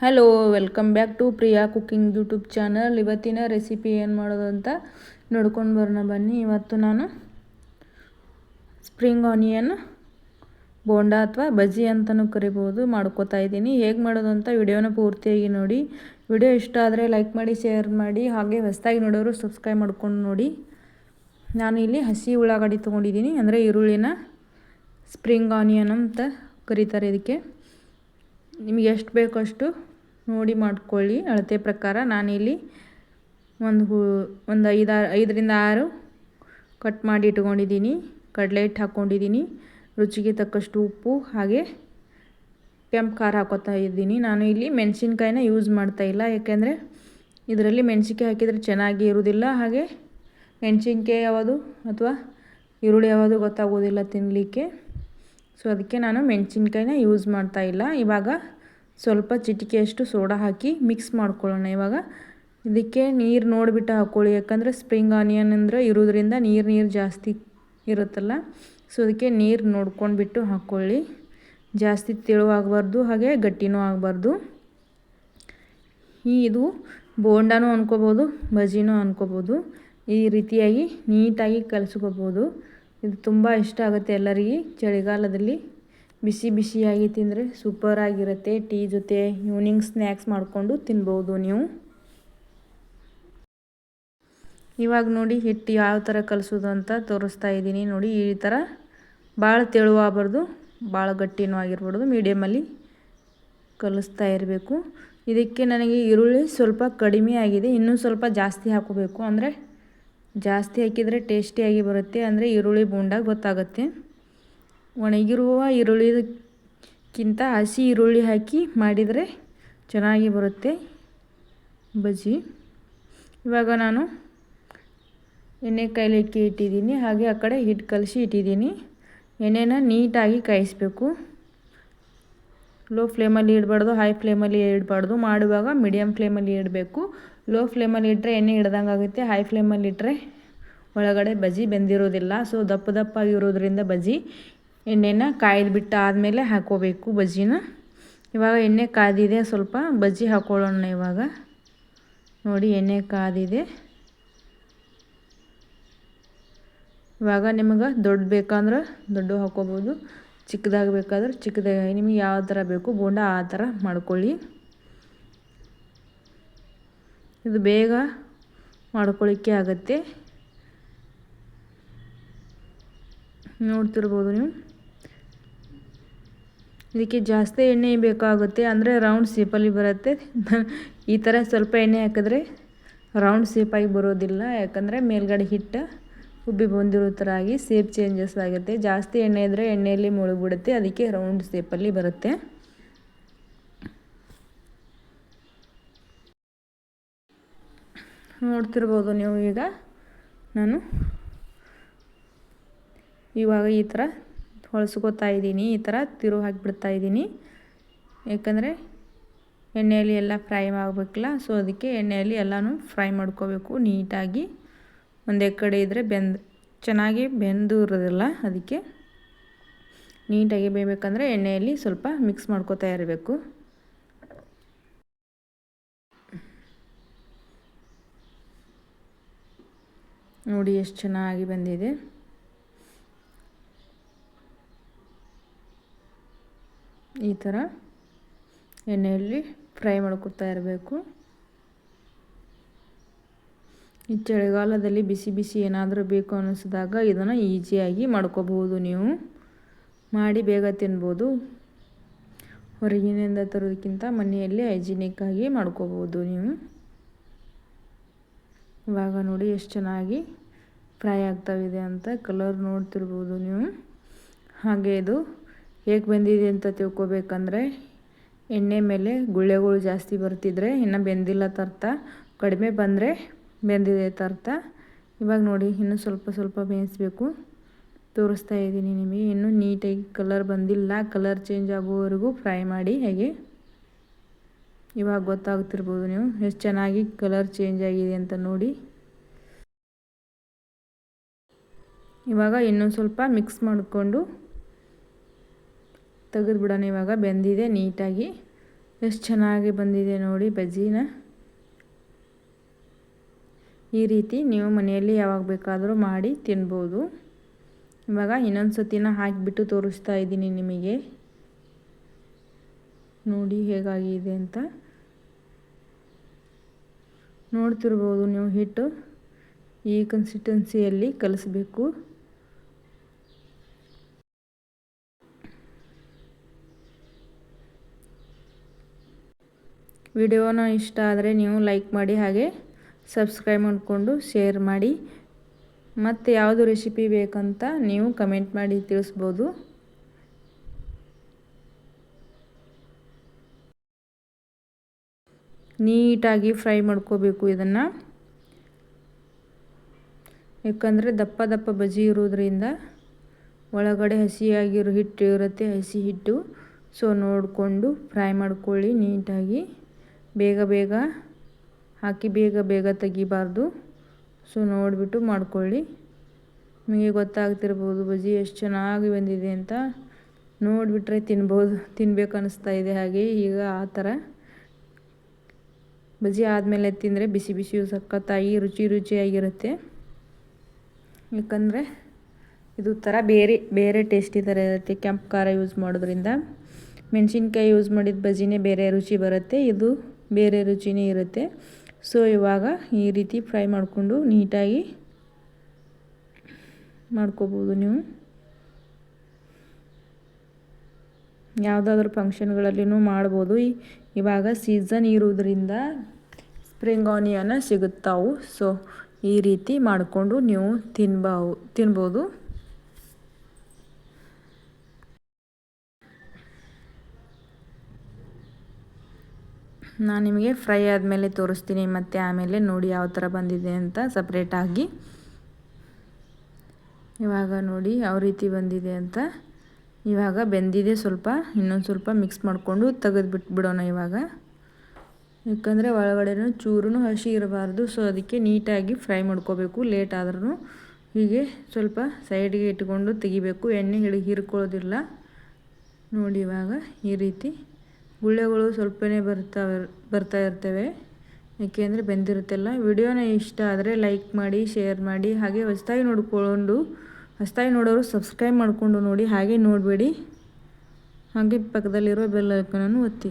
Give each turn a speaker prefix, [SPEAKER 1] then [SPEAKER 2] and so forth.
[SPEAKER 1] Hello, welcome back to Priya cooking YouTube channel. ಇವತ್ತಿನ recipe ಏನು ಮಾಡೋದು ಅಂತ ನೋಡ್ಕೊಂಡು ಬರೋಣ ಬನ್ನಿ. ಇವತ್ತು ನಾನು ಸ್ಪ್ರಿಂಗ್ ಆನಿಯನ್, ಬೋಂಡ ಅಥವಾ ಬಜ್ಜಿ ಅಂತಲೂ ಕರಿಬೋದು ಮಾಡ್ಕೋತಾ ಇದ್ದೀನಿ. ಹೇಗೆ ಮಾಡೋದು ಅಂತ ವಿಡಿಯೋನ ಪೂರ್ತಿಯಾಗಿ ನೋಡಿ. ವಿಡಿಯೋ ಇಷ್ಟ ಆದರೆ ಲೈಕ್ ಮಾಡಿ, ಶೇರ್ ಮಾಡಿ, ಹಾಗೆ ಹೊಸದಾಗಿ ನೋಡೋರು ಸಬ್ಸ್ಕ್ರೈಬ್ ಮಾಡ್ಕೊಂಡು ನೋಡಿ. ನಾನು ಇಲ್ಲಿ ಹಸಿ ಉಳ್ಳಾಗಡ್ಡಿ ತೊಗೊಂಡಿದ್ದೀನಿ. ಅಂದರೆ ಈರುಳ್ಳಿನ ಸ್ಪ್ರಿಂಗ್ ಆನಿಯನ್ ಅಂತ ಕರೀತಾರೆ ಇದಕ್ಕೆ. ನಿಮಗೆ ಎಷ್ಟು ಬೇಕೋ ಅಷ್ಟು ನೋಡಿ ಮಾಡ್ಕೊಳ್ಳಿ. ಅಳತೆ ಪ್ರಕಾರ ನಾನಿಲ್ಲಿ ಒಂದು ಹೂ, ಒಂದು ಐದಾರು ಐದರಿಂದ ಆರು ಕಟ್ ಮಾಡಿ ಇಟ್ಕೊಂಡಿದ್ದೀನಿ. ಕಡಲೆ ಹಿಟ್ಟು ಹಾಕ್ಕೊಂಡಿದ್ದೀನಿ. ರುಚಿಗೆ ತಕ್ಕಷ್ಟು ಉಪ್ಪು, ಹಾಗೆ ಕೆಂಪು ಖಾರ ಹಾಕೋತಾ ಇದ್ದೀನಿ. ನಾನು ಇಲ್ಲಿ ಮೆಣಸಿನ್ಕಾಯಿನ ಯೂಸ್ ಮಾಡ್ತಾ ಇಲ್ಲ. ಯಾಕೆಂದರೆ ಇದರಲ್ಲಿ ಮೆಣಸಿನ್ಕಾಯಿ ಹಾಕಿದರೆ ಚೆನ್ನಾಗಿ ಇರೋದಿಲ್ಲ ಹಾಗೆ ಮೆಣಸಿನ್ಕಾಯಿ ಯಾವುದು ಅಥವಾ ಈರುಳ್ಳಿ ಯಾವುದು ಗೊತ್ತಾಗೋದಿಲ್ಲ ತಿನ್ನಲಿಕ್ಕೆ ಸೊ ಅದಕ್ಕೆ ನಾನು ಮೆಣಸಿನ್ಕಾಯಿನ ಯೂಸ್ ಮಾಡ್ತಾ ಇಲ್ಲ. ಇವಾಗ ಸ್ವಲ್ಪ ಚಿಟಿಕೆಯಷ್ಟು ಸೋಡಾ ಹಾಕಿ ಮಿಕ್ಸ್ ಮಾಡ್ಕೊಳ್ಳೋಣ ಇವಾಗ. ಇದಕ್ಕೆ ನೀರು ನೋಡಿಬಿಟ್ಟು ಹಾಕ್ಕೊಳ್ಳಿ ಯಾಕಂದರೆ ಸ್ಪ್ರಿಂಗ್ ಆನಿಯನ್ ಅಂದರೆ ಇರೋದ್ರಿಂದ ನೀರು ನೀರು ಜಾಸ್ತಿ ಇರುತ್ತಲ್ಲ ಸೊ ಅದಕ್ಕೆ ನೀರು ನೋಡ್ಕೊಂಡ್ಬಿಟ್ಟು ಹಾಕ್ಕೊಳ್ಳಿ ಜಾಸ್ತಿ ತೆಳುವಾಗಬಾರ್ದು ಹಾಗೆ ಗಟ್ಟಿನೂ ಆಗಬಾರ್ದು. ಈ ಇದು ಬೋಂಡನೂ ಅನ್ಕೋಬೋದು ಬಜಿನೂ ಅನ್ಕೋಬೋದು. ಈ ರೀತಿಯಾಗಿ ನೀಟಾಗಿ ಕಲಿಸ್ಕೋಬೋದು. ಇದು ತುಂಬ ಇಷ್ಟ ಆಗುತ್ತೆ ಎಲ್ಲರಿಗೆ ಚಳಿಗಾಲದಲ್ಲಿ. ಬಿಸಿ ಬಿಸಿಯಾಗಿ ತಿಂದರೆ ಸೂಪರಾಗಿರುತ್ತೆ ಟೀ ಜೊತೆ ಈವ್ನಿಂಗ್ ಸ್ನ್ಯಾಕ್ಸ್ ಮಾಡಿಕೊಂಡು ತಿನ್ಬೋದು ನೀವು. ಇವಾಗ ನೋಡಿ ಹಿಟ್ಟು ಯಾವ ಥರ ಕಲಿಸೋದು ಅಂತ ತೋರಿಸ್ತಾ ಇದ್ದೀನಿ. ನೋಡಿ ಈ ಥರ ಭಾಳ ತೆಳುವಾಗಬಾರ್ದು ಭಾಳ ಗಟ್ಟಿನೂ ಆಗಿರ್ಬಾರ್ದು ಮೀಡಿಯಮಲ್ಲಿ ಕಲಿಸ್ತಾ ಇರಬೇಕು. ಇದಕ್ಕೆ ನನಗೆ ಈರುಳ್ಳಿ ಸ್ವಲ್ಪ ಕಡಿಮೆ ಆಗಿದೆ, ಇನ್ನೂ ಸ್ವಲ್ಪ ಜಾಸ್ತಿ ಹಾಕೋಬೇಕು. ಅಂದರೆ ಜಾಸ್ತಿ ಹಾಕಿದರೆ ಟೇಸ್ಟಿಯಾಗಿ ಬರುತ್ತೆ. ಅಂದರೆ ಈರುಳ್ಳಿ ಬೂಂಡಾಗಿ ಗೊತ್ತಾಗುತ್ತೆ. ಒಣಗಿರುವ ಈರುಳ್ಳಿಕ್ಕಿಂತ ಹಸಿ ಈರುಳ್ಳಿ ಹಾಕಿ ಮಾಡಿದರೆ ಚೆನ್ನಾಗಿ ಬರುತ್ತೆ ಬಜ್ಜಿ. ಇವಾಗ ನಾನು ಎಣ್ಣೆ ಕಾಯ್ಲಿಕ್ಕೆ ಇಟ್ಟಿದ್ದೀನಿ, ಹಾಗೆ ಆ ಕಡೆ ಹಿಟ್ಟು ಕಲಸಿ ಇಟ್ಟಿದ್ದೀನಿ. ಎಣ್ಣೆನ ನೀಟಾಗಿ ಕಾಯಿಸ್ಬೇಕು. ಲೋ ಫ್ಲೇಮಲ್ಲಿ ಇಡಬಾರ್ದು, ಹೈ ಫ್ಲೇಮಲ್ಲಿ ಇಡಬಾರ್ದು. ಮಾಡುವಾಗ ಮೀಡಿಯಮ್ ಫ್ಲೇಮಲ್ಲಿ ಇಡಬೇಕು. ಲೋ ಫ್ಲೇಮಲ್ಲಿ ಇಟ್ಟರೆ ಎಣ್ಣೆ ಹಿಡ್ದಂಗೆ ಆಗುತ್ತೆ, ಹೈ ಫ್ಲೇಮಲ್ಲಿ ಇಟ್ಟರೆ ಒಳಗಡೆ ಬಜ್ಜಿ ಬೆಂದಿರೋದಿಲ್ಲ. ಸೊ ದಪ್ಪ ದಪ್ಪ ಆಗಿರೋದ್ರಿಂದ ಬಜ್ಜಿ ಎಣ್ಣೆನ ಕಾಯ್ದು ಬಿಟ್ಟು ಆದಮೇಲೆ ಹಾಕೋಬೇಕು ಬಜ್ಜಿನ. ಇವಾಗ ಎಣ್ಣೆ ಕಾದಿದೆ ಸ್ವಲ್ಪ, ಬಜ್ಜಿ ಹಾಕೊಳ್ಳೋಣ ಇವಾಗ. ನೋಡಿ ಎಣ್ಣೆ ಕಾದಿದೆ. ಇವಾಗ ನಿಮಗೆ ದೊಡ್ಡ ಬೇಕಂದ್ರೆ ದೊಡ್ಡ ಹಾಕೋಬೋದು, ಚಿಕ್ಕದಾಗ ಬೇಕಾದ್ರೆ ಚಿಕ್ಕದಾಗಿ ನಿಮಗೆ ಯಾವ ಥರ ಬೇಕು ಬೋಂಡ ಆ ಥರ ಮಾಡ್ಕೊಳ್ಳಿ. ಇದು ಬೇಗ ಮಾಡ್ಕೊಳ್ಳಿಕ್ಕೆ ಆಗುತ್ತೆ. ನೋಡ್ತಿರ್ಬೋದು ನೀವು. ಇದಕ್ಕೆ ಜಾಸ್ತಿ ಎಣ್ಣೆ ಬೇಕಾಗುತ್ತೆ. ಅಂದರೆ ರೌಂಡ್ ಸೇಪಲ್ಲಿ ಬರುತ್ತೆ. ಈ ಥರ ಸ್ವಲ್ಪ ಎಣ್ಣೆ ಹಾಕಿದ್ರೆ ರೌಂಡ್ ಸೇಪಾಗಿ ಬರೋದಿಲ್ಲ. ಯಾಕಂದರೆ ಮೇಲ್ಗಡೆ ಹಿಟ್ಟು ಉಬ್ಬಿ ಬಂದಿರೋ ಥರ ಆಗಿ ಸೇಪ್ ಚೇಂಜಸ್ ಆಗುತ್ತೆ. ಜಾಸ್ತಿ ಎಣ್ಣೆ ಇದ್ದರೆ ಎಣ್ಣೆಯಲ್ಲಿ ಮುಳುಗ್ಬಿಡುತ್ತೆ. ಅದಕ್ಕೆ ರೌಂಡ್ ಸೇಪಲ್ಲಿ ಬರುತ್ತೆ. ನೋಡ್ತಿರ್ಬೋದು ನೀವು ಈಗ. ನಾನು ಇವಾಗ ಈ ಥರ ಹೊಳಸ್ಕೋತಾ ಇದ್ದೀನಿ, ಈ ಥರ ತಿರು ಹಾಕಿಬಿಡ್ತಾ ಇದ್ದೀನಿ. ಯಾಕಂದರೆ ಎಣ್ಣೆಯಲ್ಲಿ ಎಲ್ಲ ಫ್ರೈ ಆಗಬೇಕಲ್ಲ, ಸೊ ಅದಕ್ಕೆ ಎಣ್ಣೆಯಲ್ಲಿ ಎಲ್ಲನೂ ಫ್ರೈ ಮಾಡ್ಕೋಬೇಕು ನೀಟಾಗಿ. ಒಂದೇ ಕಡೆ ಇದ್ದರೆ ಬೆಂದು, ಚೆನ್ನಾಗಿ ಬೆಂದು ಇರೋದಿಲ್ಲ ಅದಕ್ಕೆ. ನೀಟಾಗಿ ಬೇಯಬೇಕಂದ್ರೆ ಎಣ್ಣೆಯಲ್ಲಿ ಸ್ವಲ್ಪ ಮಿಕ್ಸ್ ಮಾಡ್ಕೋತಾ ಇರಬೇಕು. ನೋಡಿ ಎಷ್ಟು ಚೆನ್ನಾಗಿ ಬಂದಿದೆ. ಈ ಥರ ಎಣ್ಣೆಯಲ್ಲಿ ಫ್ರೈ ಮಾಡ್ಕೊತಾ ಇರಬೇಕು. ಈ ಚಳಿಗಾಲದಲ್ಲಿ ಬಿಸಿ ಬಿಸಿ ಏನಾದರೂ ಬೇಕು ಅನ್ನಿಸಿದಾಗ ಇದನ್ನು ಈಸಿಯಾಗಿ ಮಾಡ್ಕೋಬಹುದು ನೀವು. ಮಾಡಿ ಬೇಗ ತಿನ್ಬೋದು. ಹೊರಗಿನಿಂದ ತರೋದಕ್ಕಿಂತ ಮನೆಯಲ್ಲಿ ಹೈಜಿನಿಕ್ಕಾಗಿ ಮಾಡ್ಕೋಬೋದು ನೀವು. ಇವಾಗ ನೋಡಿ ಎಷ್ಟು ಚೆನ್ನಾಗಿ ಫ್ರೈ ಆಗ್ತಾವಿದೆ ಅಂತ ಕಲರ್ ನೋಡ್ತಿರ್ಬೋದು ನೀವು. ಹಾಗೆ ಇದು ಹೇಗೆ ಬೆಂದಿದೆ ಅಂತ ತಿಳ್ಕೊಬೇಕಂದ್ರೆ ಎಣ್ಣೆ ಮೇಲೆ ಗುಳ್ಳೆಗಳು ಜಾಸ್ತಿ ಬರ್ತಿದ್ರೆ ಇನ್ನು ಬೆಂದಿಲ್ಲ ತರ್ತ. ಕಡಿಮೆ ಬಂದರೆ ಬೆಂದಿದೆ ತರ್ತ. ಇವಾಗ ನೋಡಿ, ಇನ್ನೂ ಸ್ವಲ್ಪ ಸ್ವಲ್ಪ ಬೇಯಿಸ್ಬೇಕು. ತೋರಿಸ್ತಾ ಇದ್ದೀನಿ ನಿಮಗೆ. ಇನ್ನೂ ನೀಟಾಗಿ ಕಲರ್ ಬಂದಿಲ್ಲ. ಕಲರ್ ಚೇಂಜ್ ಆಗೋವರೆಗೂ ಫ್ರೈ ಮಾಡಿ ಹೇಗೆ? ಇವಾಗ ಗೊತ್ತಾಗ್ತಿರ್ಬೋದು ನೀವು. ಎಷ್ಟು ಚೆನ್ನಾಗಿ ಕಲರ್ ಚೇಂಜ್ ಆಗಿದೆ ಅಂತ ನೋಡಿ. ಇವಾಗ ಇನ್ನೊಂದು ಸ್ವಲ್ಪ ಮಿಕ್ಸ್ ಮಾಡಿಕೊಂಡು ತೆಗೆದುಬಿಡೋಣ ಇವಾಗ ಬೆಂದಿದೆ ನೀಟಾಗಿ. ಎಷ್ಟು ಚೆನ್ನಾಗಿ ಬಂದಿದೆ ನೋಡಿ ಬಜ್ಜಿನ. ಈ ರೀತಿ ನೀವು ಮನೆಯಲ್ಲಿ ಯಾವಾಗ ಬೇಕಾದರೂ ಮಾಡಿ ತಿನ್ಬೋದು. ಇವಾಗ ಇನ್ನೊಂದು ಸತಿನ ಹಾಕಿಬಿಟ್ಟು ತೋರಿಸ್ತಾ ಇದ್ದೀನಿ ನಿಮಗೆ. ನೋಡಿ ಹೇಗಾಗಿದೆ ಅಂತ. ನೋಡ್ತಿರ್ಬೋದು ನೀವು ಹಿಟ್ಟು. ಈ ಕನ್ಸಿಸ್ಟೆನ್ಸಿಯಲ್ಲಿ ಕಲಿಸ್ಬೇಕು. ವಿಡಿಯೋನ ಇಷ್ಟ ಆದರೆ ನೀವು ಲೈಕ್ ಮಾಡಿ ಹಾಗೆ ಸಬ್ಸ್ಕ್ರೈಬ್ ಮಾಡಿಕೊಂಡು ಶೇರ್ ಮಾಡಿ. ಮತ್ತು ಯಾವುದು ರೆಸಿಪಿ ಬೇಕಂತ ನೀವು ಕಮೆಂಟ್ ಮಾಡಿ ತಿಳಿಸ್ಬೋದು. ನೀಟಾಗಿ ಫ್ರೈ ಮಾಡ್ಕೋಬೇಕು ಇದನ್ನು. ಯಾಕಂದರೆ ದಪ್ಪ ದಪ್ಪ ಬಜ್ಜಿ ಇರೋದ್ರಿಂದ ಒಳಗಡೆ ಹಸಿಯಾಗಿರೋ ಹಿಟ್ಟು ಇರುತ್ತೆ, ಹಸಿ ಹಿಟ್ಟು. ಸೊ ನೋಡಿಕೊಂಡು ಫ್ರೈ ಮಾಡ್ಕೊಳ್ಳಿ ನೀಟಾಗಿ. ಬೇಗ ಬೇಗ ಹಾಕಿ ಬೇಗ ಬೇಗ ತೆಗಿಬಾರ್ದು. ಸೊ ನೋಡಿಬಿಟ್ಟು ಮಾಡ್ಕೊಳ್ಳಿ. ನಿಮಗೆ ಗೊತ್ತಾಗ್ತಿರ್ಬೋದು, ಬಜ್ಜಿ ಎಷ್ಟು ಚೆನ್ನಾಗಿ ಬಂದಿದೆ ಅಂತ. ನೋಡಿಬಿಟ್ರೆ ತಿನ್ಬೋದು, ತಿನ್ಬೇಕು ಅನ್ನಿಸ್ತಾ ಇದೆ ಹಾಗೆ. ಈಗ ಆ ಥರ ಬಜ್ಜಿ ಆದಮೇಲೆ ತಿಂದರೆ ಬಿಸಿ ಬಿಸಿ ಸಖತ್ತಾಗಿ ರುಚಿ ರುಚಿಯಾಗಿರುತ್ತೆ. ಯಾಕಂದರೆ ಇದು ಥರ ಬೇರೆ ಬೇರೆ ಟೇಸ್ಟಿ ಥರ ಇರುತ್ತೆ. ಕೆಂಪು ಖಾರ ಯೂಸ್ ಮಾಡೋದ್ರಿಂದ. ಮೆಣಸಿನ್ಕಾಯಿ ಯೂಸ್ ಮಾಡಿದ ಬಜ್ಜಿನೇ ಬೇರೆ ರುಚಿ ಬರುತ್ತೆ. ಇದು ಬೇರೆ ರುಚಿನೇ ಇರುತ್ತೆ. ಸೊ ಇವಾಗ ಈ ರೀತಿ ಫ್ರೈ ಮಾಡಿಕೊಂಡು ನೀಟಾಗಿ ಮಾಡ್ಕೋಬೋದು ನೀವು. ಯಾವುದಾದ್ರೂ ಫಂಕ್ಷನ್ಗಳಲ್ಲಿನೂ ಮಾಡ್ಬೋದು. ಇವಾಗ ಸೀಸನ್ ಇರುವುದರಿಂದ ಸ್ಪ್ರಿಂಗ್ ಆನಿಯನ್ ಸಿಗುತ್ತಾವು. ಸೊ ಈ ರೀತಿ ಮಾಡಿಕೊಂಡು ನೀವು ತಿನ್ಬಾವು, ತಿನ್ಬೋದು. ನಾನು ನಿಮಗೆ ಫ್ರೈ ಆದಮೇಲೆ ತೋರಿಸ್ತೀನಿ, ಮತ್ತು ಆಮೇಲೆ ನೋಡಿ ಯಾವ ಥರ ಬಂದಿದೆ ಅಂತ ಸಪ್ರೇಟಾಗಿ ಇವಾಗ ನೋಡಿ ಯಾವ ರೀತಿ ಬಂದಿದೆ ಅಂತ. ಇವಾಗ ಬೆಂದಿದೆ ಸ್ವಲ್ಪ, ಇನ್ನೊಂದು ಸ್ವಲ್ಪ ಮಿಕ್ಸ್ ಮಾಡಿಕೊಂಡು ತೆಗೆದು ಬಿಟ್ಬಿಡೋಣ ಇವಾಗ. ಯಾಕಂದರೆ ಒಳಗಡೆನೂ ಚೂರು ಹಸಿ ಇರಬಾರ್ದು ಸೊ ಅದಕ್ಕೆ ನೀಟಾಗಿ ಫ್ರೈ ಮಾಡ್ಕೋಬೇಕು. ಲೇಟ್ ಆದ್ರೂ ಹೀಗೆ ಸ್ವಲ್ಪ ಸೈಡ್ಗೆ ಇಟ್ಕೊಂಡು ತೆಗಿಬೇಕು. ಎಣ್ಣೆ ಹಿಡಿ ಹೀರ್ಕೊಳ್ಳೋದಿಲ್ಲ. ನೋಡಿ ಇವಾಗ ಈ ರೀತಿ. ಗುಳ್ಳೆಗಳು ಸ್ವಲ್ಪನೇ ಬರ್ತಾ ಬರ್ತಾ ಇರ್ತವೆ. ಏಕೆಂದರೆ ಬೆಂದಿರುತ್ತೆಲ್ಲ. ವಿಡಿಯೋನ ಇಷ್ಟ ಆದರೆ ಲೈಕ್ ಮಾಡಿ, ಶೇರ್ ಮಾಡಿ, ಹಾಗೆ ಹೊಸ್ದಾಗಿ ನೋಡಿಕೊಂಡು ಹೊಸ್ದಾಗಿ ನೋಡೋರು ಸಬ್ಸ್ಕ್ರೈಬ್ ಮಾಡಿಕೊಂಡು ನೋಡಿ, ಹಾಗೆ ನೋಡಬೇಡಿ. ಹಾಗೆ ಪಕ್ಕದಲ್ಲಿರೋ ಬೆಲ್ ಐಕನನ್ನು ಒತ್ತಿ.